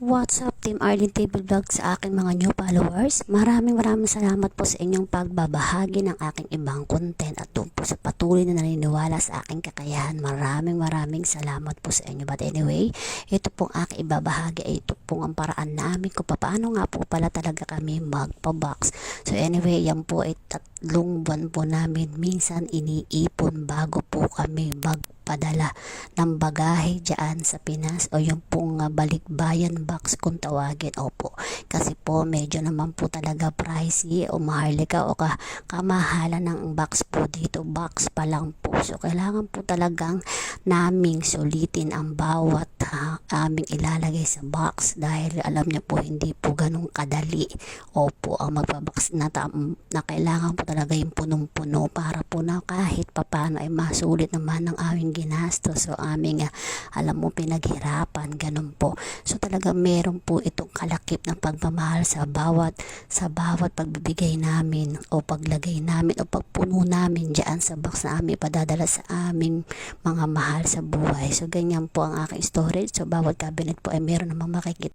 What's up Team Arlene Table Vlog sa aking mga new followers? Maraming maraming salamat po sa inyong pagbabahagi ng aking ibang content at doon po sa patuloy na naniniwala sa aking kakayahan. Maraming maraming salamat po sa inyo. But anyway, ito pong aking ibabahagi ay ito pong ang paraan namin kung paano nga po pala talaga kami magpa-box. So anyway, yan po ay tatlong buwan po namin minsan iniipon bago po kami magpadala ng bagahe dyan sa Pinas o yung pong uh, balikbayan box kung tawagin. Opo, kasi po medyo naman po talaga pricey o maharlika o ka, kamahalan ng box po dito. Box pa lang po. So kailangan po talagang naming sulitin ang bawat ha, aming ilalagay sa box dahil alam niyo po hindi po ganun kadali. Opo, ang magbabox na, na kailangan po talaga yung punong-puno para po na kahit papano ay masulit naman ng aming ginastos. So aming ah, alam mo pinaghirapan, ganun po. So talaga meron po itong kalakip ng pagmamahal sa bawat sa bawat pagbibigay namin o paglagay namin o pagpuno namin diyan sa box na aming padadala sa aming mga mahal sa buhay. So ganyan po ang aking storage. So bawat cabinet po ay meron namang makikita